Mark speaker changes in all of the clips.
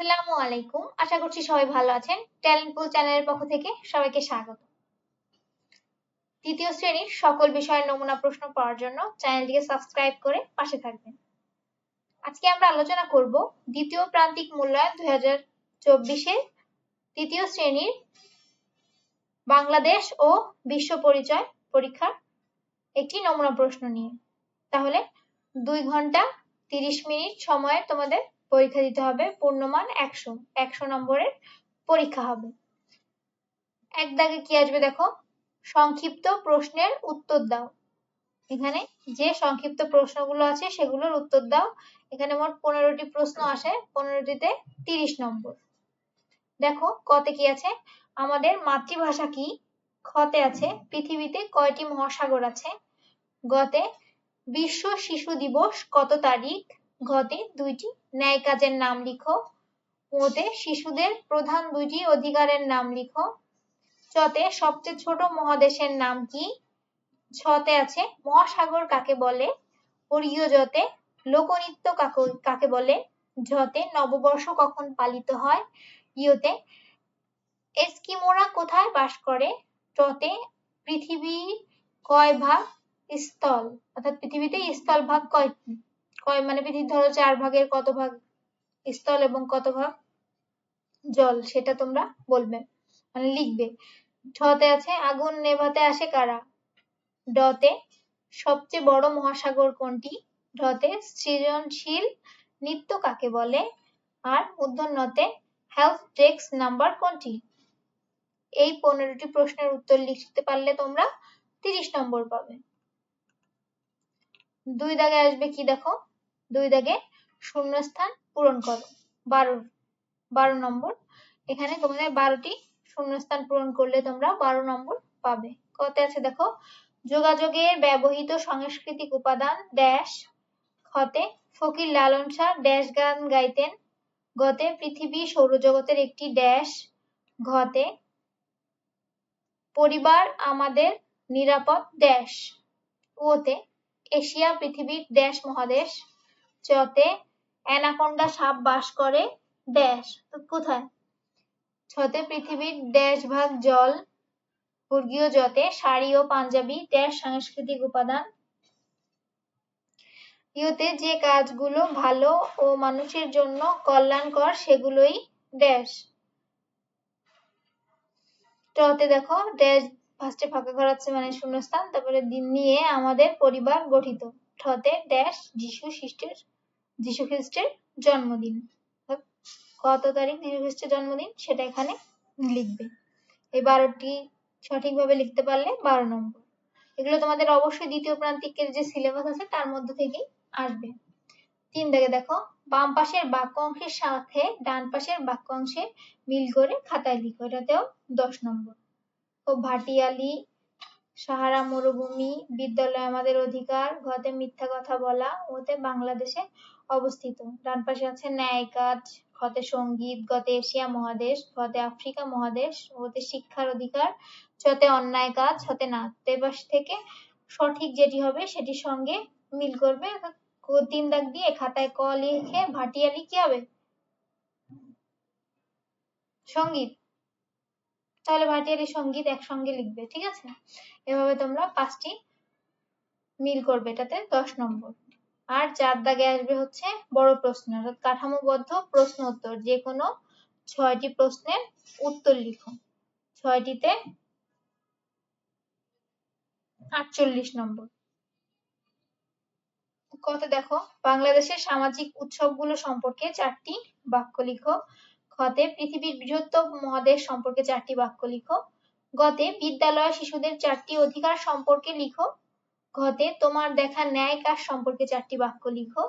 Speaker 1: আসসালামু আলাইকুম। আশা করছি সবাই ভালো আছেন। ট্যালেন্ট পুল চ্যানেলের পক্ষ থেকে সবাইকে স্বাগত। তৃতীয় শ্রেণির সকল বিষয়ের নমুনা প্রশ্ন পাওয়ার জন্য চ্যানেলটিকে সাবস্ক্রাইব করে পাশে থাকবেন। আজকে আমরা আলোচনা করব দ্বিতীয় প্রান্তিক মূল্যায়ন দুই হাজার চব্বিশে তৃতীয় শ্রেণির বাংলাদেশ ও বিশ্ব পরিচয় পরীক্ষার একটি নমুনা প্রশ্ন নিয়ে। তাহলে দুই ঘণ্টা তিরিশ মিনিট সময়ে তোমাদের পরীক্ষা দিতে হবে, পূর্ণমান একশো একশো নম্বরের পরীক্ষা হবে। এক দাগে কি আসবে দেখো? সংক্ষিপ্ত প্রশ্নের উত্তর দাও। এখানে যে সংক্ষিপ্ত প্রশ্নগুলো আছে সেগুলোর উত্তর দাও। এখানে মোট পনেরোটি প্রশ্ন আসে, পনেরোটিতে তিরিশ নম্বর। দেখো কতে কি আছে? আমাদের মাতৃভাষা কি? খতে আছে। পৃথিবীতে কয়টি মহাসাগর আছে? গতে বিশ্ব শিশু দিবস কত তারিখ? ঘতে দুইটি। ন্যায় কাজের নাম লিখো। ওতে শিশুদের প্রধান দুইটি অধিকারের নাম লিখো। চতে সবচেয়ে ছোট মহাদেশের নাম কি? ছতে আছে, মহাসাগর কাকে বলে? জতে লোকনৃত্য কাকে বলে? ঝতে নববর্ষ কখন পালিত হয়? ইয়তে এস্কিমোরা কোথায় বাস করে? টতে পৃথিবী কয় ভাগ স্থল? অর্থাৎ পৃথিবীতে স্থল ভাগ কয়টি? কয় মানে পৃথিবী ধরো চার ভাগের কত ভাগ স্থল এবং কত ভাগ জল, সেটা তোমরা বলবে। মানে লিখবে। ঠতে আছে, আগুন নেভাতে আসে কারা? ডতে সবচেয়ে বড় মহাসাগর কোনটি? ঢতে সৃজনশীল নৃত্য কাকে বলে? আর মূর্ধন্যতে হেলথ ডেস্ক নাম্বার কোনটি? এই পনেরোটি প্রশ্নের উত্তর লিখতে পারলে তোমরা তিরিশ নম্বর পাবে। দুই দাগে আসবে কি দেখো? দুই দাগে শূন্যস্থান পূরণ করো। বারো বারো নম্বর। এখানে তোমাদের বারোটি শূন্যস্থান পূরণ করলে তোমরা বারো নম্বর পাবে। কত আছে দেখো যোগাযোগের ব্যবহৃত সাংস্কৃতিক উপাদান ড্যাশ। খতে ফকির লালন শাহ ড্যাশ গান গাইতেন। গতে পৃথিবী সৌরজগতের একটি ড্যাশ। ঘতে পরিবার আমাদের নিরাপদ ড্যাশ। ওতে এশিয়া পৃথিবীর ড্যাশ মহাদেশ। চতে অ্যানাকোন্ডা সাপ বাস করে ড্যাশ কোথায়? ছতে পৃথিবীর ড্যাশ ভাগ জল, বর্গীয় জতে শাড়ি ও পাঞ্জাবি ড্যাশ সাংস্কৃতিক উপাদান। ইউতে যে কাজগুলো ভালো ও মানুষের জন্য কল্যাণকর সেগুলোই ড্যাশ টতে দেখো ড্যাশ ফার্স্টে ফাঁকা ঘর আছে মানে শূন্যস্থান, তারপরে দিন নিয়ে আমাদের পরিবার গঠিত। ঠতে ড্যাশ যিশু খ্রিস্টের যিশু খ্রিস্টের জন্মদিন। কত তারিখ যিশু খ্রিস্টের জন্মদিন? সেটা এখানে লিখবে। এই বারোটি সঠিকভাবে লিখতে পারলে বারো নম্বর। এগুলো তোমাদের অবশ্যই দ্বিতীয় প্রান্তিকের যে সিলেবাস আছে, তার মধ্যে থেকেই আসবে। তিন দাগে দেখো, বাম পাশের বাক্য অংশের সাথে ডান পাশের বাক্য অংশে মিল করে খাতায় লিখো। এটাতেও দশ নম্বর। ও ভাটিয়ালি সাহারা মরুভূমি বিদ্যালয় আমাদের অধিকার ঘতে মিথ্যা কথা বলা, ওতে বাংলাদেশে অবস্থিত। ডান পাশে আছে ন্যায় কাজ ঘতে সংগীত গতে এশিয়া মহাদেশ ঘতে আফ্রিকা মহাদেশ, ওতে শিক্ষার অধিকার, ছতে অন্যায় কাজ হতে না। পাশ থেকে সঠিক যেটি হবে সেটির সঙ্গে মিল করবে। তিন দাগ দিয়ে খাতায় ক লিখে ভাটিয়ালি কি হবে? সংগীত। তাহলে ভাটিয়ালি সংগীত একসঙ্গে লিখবে, ঠিক আছে? এভাবে তোমরা পাঁচটি মিল করবে, এটাতে দশ নম্বর। আর চার দাগে আসবে হচ্ছে বড় প্রশ্ন, অর্থাৎ কাঠামোবদ্ধ প্রশ্ন উত্তর যে কোনো ছয়টি প্রশ্নের উত্তর লিখো। ছয়টিতে আটচল্লিশ নম্বর। কত দেখো? বাংলাদেশের সামাজিক উৎসবগুলো সম্পর্কে চারটি বাক্য লিখো। খতে পৃথিবীর বৃহত্তম মহাদেশ সম্পর্কে চারটি বাক্য লিখো। গতে বিদ্যালয় শিশুদের চারটি অধিকার সম্পর্কে লিখো। ঘতে তোমার দেখা ন্যায় কাজ সম্পর্কে চারটি বাক্য লিখো।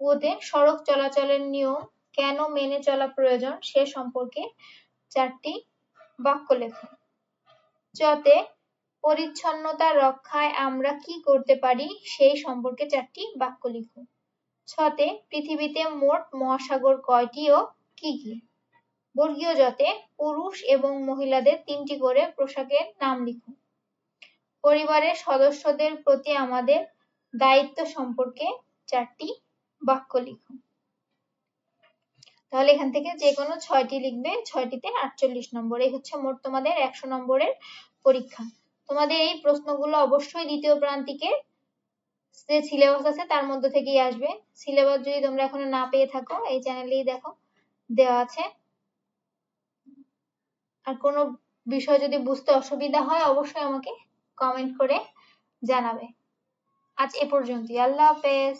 Speaker 1: ওতে সড়ক চলাচলের নিয়ম, কেন মেনে চলা প্রয়োজন, সে সম্পর্কে চারটি বাক্য লেখো। চতে পরিচ্ছন্নতা রক্ষায় আমরা কি করতে পারি, সেই সম্পর্কে চারটি বাক্য লিখো। ছতে পৃথিবীতে মোট মহাসাগর কয়টি ও কি কি? বর্গীয় জতে পুরুষ এবং মহিলাদের তিনটি করে পোশাকের নাম লিখুন। পরিবারের সদস্যদের প্রতি আমাদের দায়িত্ব সম্পর্কে চারটি বাক্য লিখুন। তাহলে এখান থেকে যে কোনো ছয়টি লিখবে, ছয়টিতে আটচল্লিশ নম্বর। এই হচ্ছে মোট তোমাদের একশো নম্বরের পরীক্ষা। তোমাদের এই প্রশ্নগুলো অবশ্যই দ্বিতীয় প্রান্তিকে যে সিলেবাস আছে তার মধ্যে থেকেই আসবে। সিলেবাস যদি তোমরা এখনও না পেয়ে থাকো, এই চ্যানেলেই দেখো, দেওয়া আছে। আর কোনো বিষয় যদি বুঝতে অসুবিধা হয়, অবশ্যই আমাকে কমেন্ট করে জানাবে। আজ এ পর্যন্তই। আল্লাহ হাফেজ।